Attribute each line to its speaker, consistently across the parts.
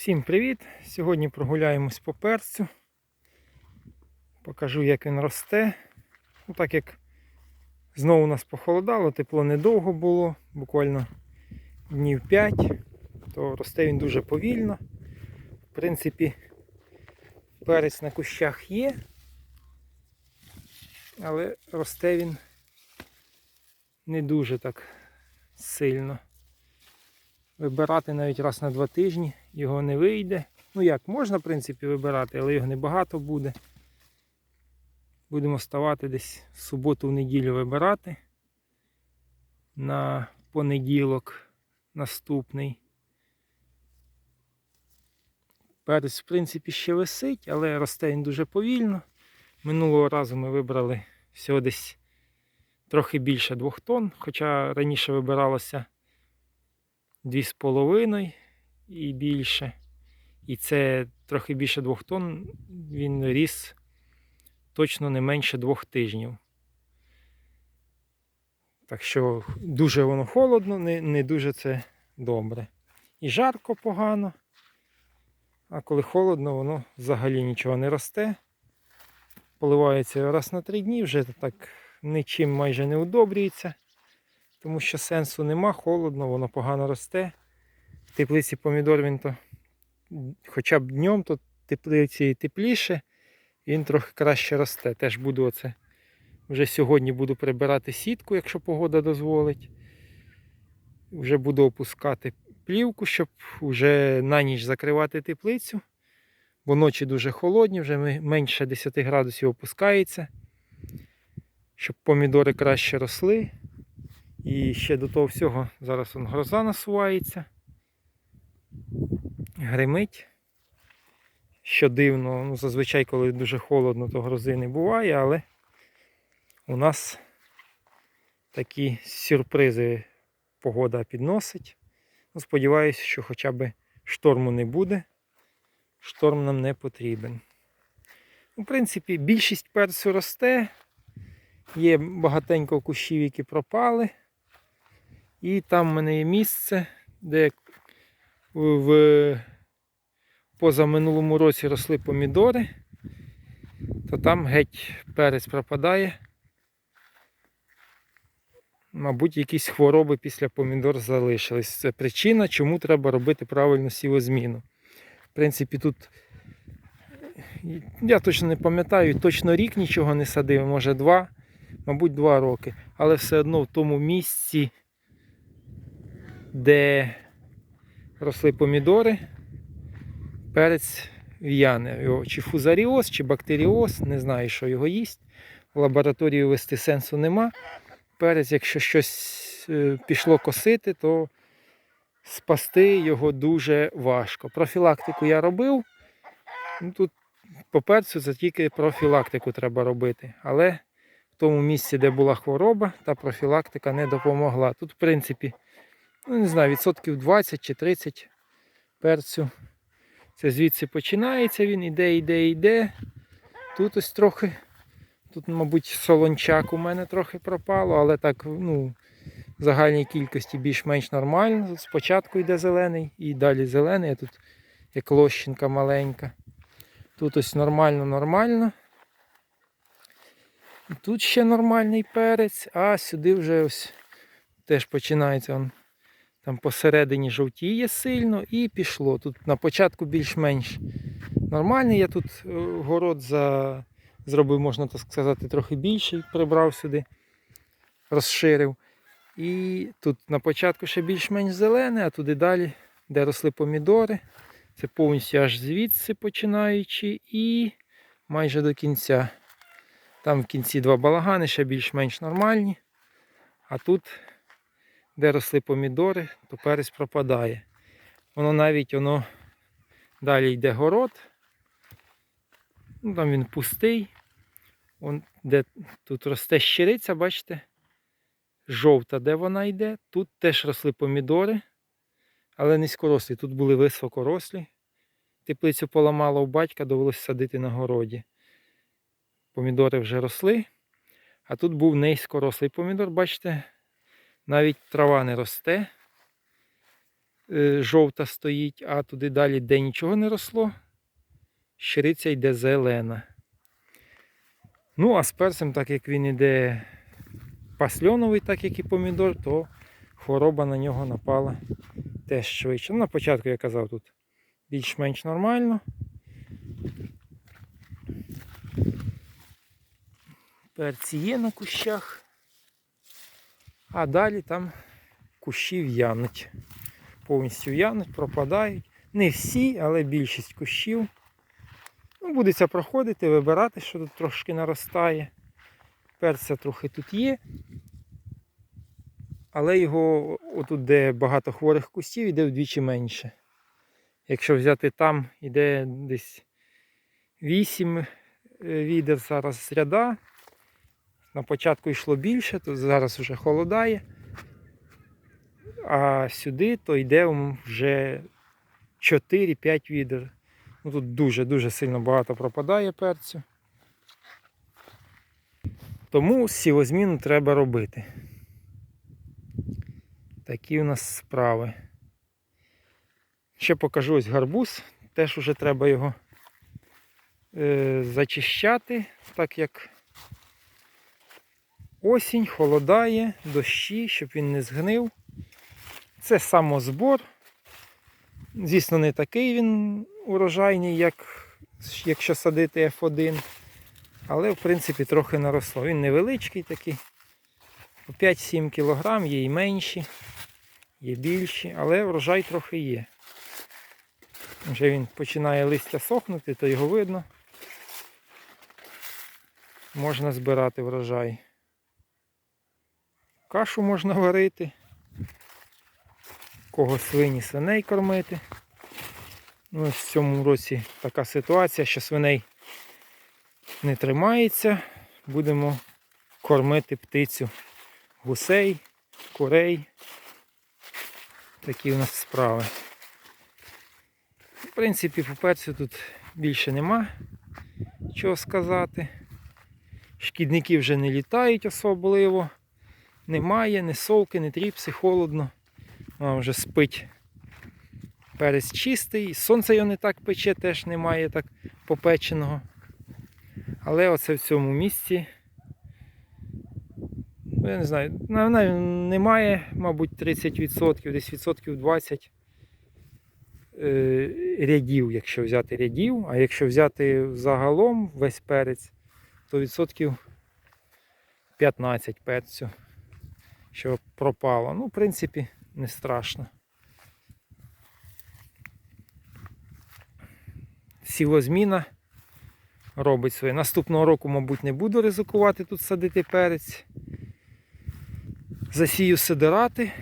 Speaker 1: Всім привіт! Сьогодні прогуляємось по перцю. Покажу, як він росте. Ну, так як знову нас похолодало, тепло недовго було, буквально днів 5, то росте він дуже повільно. В принципі, перець на кущах є, але росте він не дуже так сильно. Вибирати навіть раз на два тижні його не вийде. Ну як, можна, в принципі, вибирати, але його небагато буде. Будемо ставати десь в суботу в неділю вибирати. На понеділок наступний. Перець, в принципі, ще висить, але росте він дуже повільно. Минулого разу ми вибрали всього десь трохи більше двох тонн, хоча раніше вибиралося 2,5 і більше. І це трохи більше 2 тонн, він ріс точно не менше двох тижнів. Так що дуже воно холодно, не, не дуже це добре. І жарко погано. А коли холодно, воно взагалі нічого не росте. Поливається раз на три дні, вже так нічим майже не удобрюється тому що сенсу нема, холодно, воно погано росте. В теплиці помідор він то хоча б днем, то теплиці тепліше, він трохи краще росте. Теж буду оце. Вже сьогодні буду прибирати сітку, якщо погода дозволить. Вже буду опускати плівку, щоб вже на ніч закривати теплицю. Бо ночі дуже холодні, вже менше 10 градусів опускається, щоб помідори краще росли. І ще до того всього зараз он гроза насувається. Гримить. Що дивно, ну, зазвичай, коли дуже холодно, то грози не буває, але у нас такі сюрпризи погода підносить. Ну, Сподіваюся, що хоча б шторму не буде. Шторм нам не потрібен. В принципі, більшість перцю росте. Є багатенько кущів, які пропали. І там в мене є місце, де в позаминулому році росли помідори, то там геть перець пропадає. Мабуть, якісь хвороби після помідор залишились. Це причина, чому треба робити правильну сівозміну. В принципі, тут я точно не пам'ятаю, точно рік нічого не садив, може два, мабуть, два роки. Але все одно в тому місці де росли помідори, перець в'яне. Чи фузаріоз, чи бактеріоз, не знаю, що його їсть. В лабораторію вести сенсу нема. Перець, якщо щось е, пішло косити, то спасти його дуже важко. Профілактику я робив. Ну, Тут по перцю це тільки профілактику треба робити. Але в тому місці, де була хвороба, та профілактика не допомогла. Тут, в принципі, ну не знаю, відсотків 20 чи 30 перцю. Це звідси починається він, іде, іде, іде. Тут ось трохи, тут, мабуть, солончак у мене трохи пропало, але так, ну, в загальній кількості більш-менш нормально. Спочатку йде зелений і далі зелений, а тут як лощинка маленька. Тут ось нормально-нормально. Тут ще нормальний перець, а сюди вже ось теж починається там посередині жовтіє сильно і пішло. Тут на початку більш-менш нормальний. Я тут е, город за... зробив, можна так сказати, трохи більший, прибрав сюди, розширив. І тут на початку ще більш-менш зелене, а туди далі, де росли помідори. Це повністю аж звідси починаючи і майже до кінця. Там в кінці два балагани, ще більш-менш нормальні. А тут де росли помідори, то перець пропадає. Воно навіть воно далі йде город. Ну, Там він пустий. Вон, де Тут росте щириця, бачите? Жовта, де вона йде. Тут теж росли помідори, але низькорослі. Тут були високорослі. Теплицю поламало у батька, довелося садити на городі. Помідори вже росли. А тут був низькорослий помідор, бачите, навіть трава не росте. е, жовта стоїть, а туди далі, де нічого не росло, щириця йде зелена. Ну, а з перцем, так як він іде пасльоновий, так як і помідор, то хвороба на нього напала теж швидше. Ну, на початку я казав тут більш-менш нормально. Перці є на кущах, а далі там кущі в'януть. Повністю в'януть, пропадають. Не всі, але більшість кущів. Ну, будеться проходити, вибирати, що тут трошки наростає. Перця трохи тут є. Але його отут, де багато хворих кустів, йде вдвічі менше. Якщо взяти там, йде десь 8 відер зараз ряда. На початку йшло більше, то зараз вже холодає. А сюди то йде вже 4-5 відер. Ну, тут дуже-дуже сильно багато пропадає перцю. Тому сівозміну треба робити. Такі у нас справи. Ще покажу ось гарбуз. Теж уже треба його е, зачищати, так як осінь, холодає, дощі, щоб він не згнив. Це самозбор. Звісно, не такий він урожайний, як якщо садити F1. Але, в принципі, трохи наросло. Він невеличкий такий. По 5-7 кг, є і менші, є більші, але врожай трохи є. Вже він починає листя сохнути, то його видно. Можна збирати врожай. Кашу можна варити. Кого свині свиней кормити. Ну, в цьому році така ситуація, що свиней не тримається. Будемо кормити птицю, гусей, курей. Такі у нас справи. В принципі, по перцю тут більше нема чого сказати. Шкідники вже не літають особливо. Немає, ні совки, ні тріпси, холодно. А вже спить. Перець чистий, сонце його не так пече, теж немає так попеченого. Але оце в цьому місці, ну, я не знаю, немає, мабуть, 30%, десь відсотків 20 е, рядів, якщо взяти рядів, а якщо взяти загалом весь перець, то відсотків 15 перцю, що пропало. Ну, в принципі, не страшно. Сівозміна робить своє. Наступного року, мабуть, не буду ризикувати тут садити перець. Засію сидирати,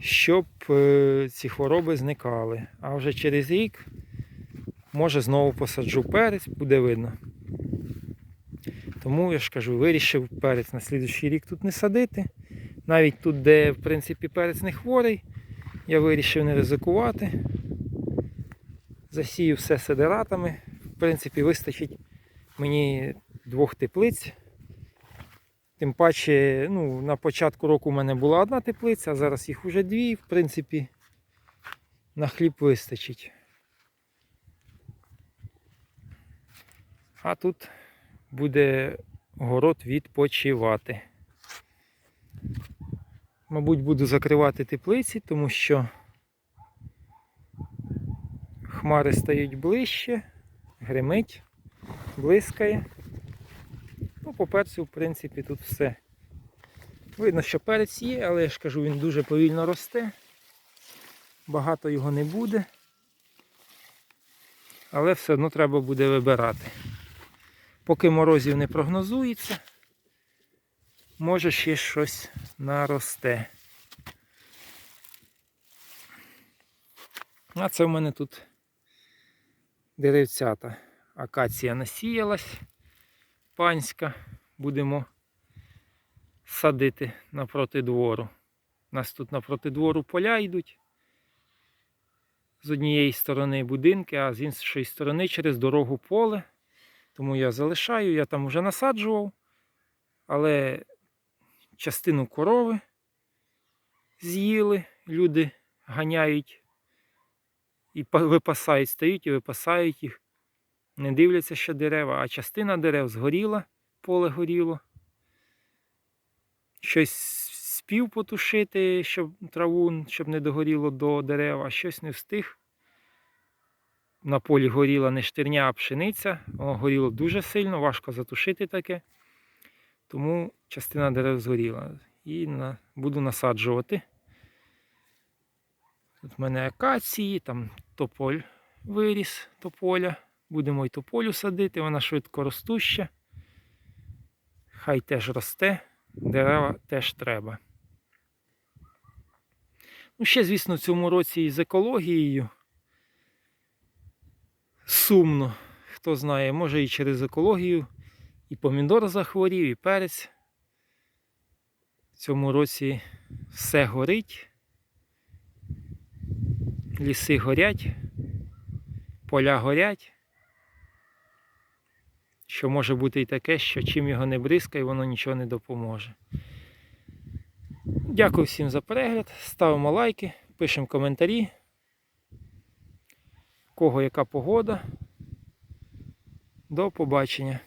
Speaker 1: щоб е, ці хвороби зникали. А вже через рік, може, знову посаджу перець, буде видно. Тому я ж кажу, вирішив перець на слідуючий рік тут не садити. Навіть тут, де в принципі перець не хворий, я вирішив не ризикувати. Засію все сидератами. В принципі, вистачить мені двох теплиць. Тим паче, ну, на початку року у мене була одна теплиця, а зараз їх вже дві, в принципі, на хліб вистачить. А тут буде город відпочивати. Мабуть, буду закривати теплиці, тому що хмари стають ближче, гримить, блискає. Ну, по перцю, в принципі, тут все. Видно, що перець є, але я ж кажу, він дуже повільно росте. Багато його не буде. Але все одно треба буде вибирати. Поки морозів не прогнозується, може ще щось наросте. А це в мене тут деревцята. Акація насіялась панська. Будемо садити напроти двору. У нас тут напроти двору поля йдуть. З однієї сторони будинки, а з іншої сторони через дорогу поле. Тому я залишаю, я там вже насаджував, але частину корови з'їли, люди ганяють і випасають, стають і випасають їх. Не дивляться, що дерева, а частина дерев згоріла, поле горіло. Щось спів потушити, щоб траву, щоб не догоріло до дерев, а щось не встиг. На полі горіла не штирня, а пшениця. Воно горіло дуже сильно, важко затушити таке. Тому частина дерев згоріла. І на, буду насаджувати. Тут в мене акації, там тополь виріс тополя. Будемо й тополю садити, вона швидко ростуща. Хай теж росте, дерева теж треба. Ну, ще, звісно, в цьому році і з екологією. Сумно. Хто знає, може і через екологію і помідор захворів, і перець. В цьому році все горить. Ліси горять, поля горять. Що може бути і таке, що чим його не бризкай, воно нічого не допоможе. Дякую всім за перегляд. Ставимо лайки, пишемо коментарі. Кого яка погода. До побачення.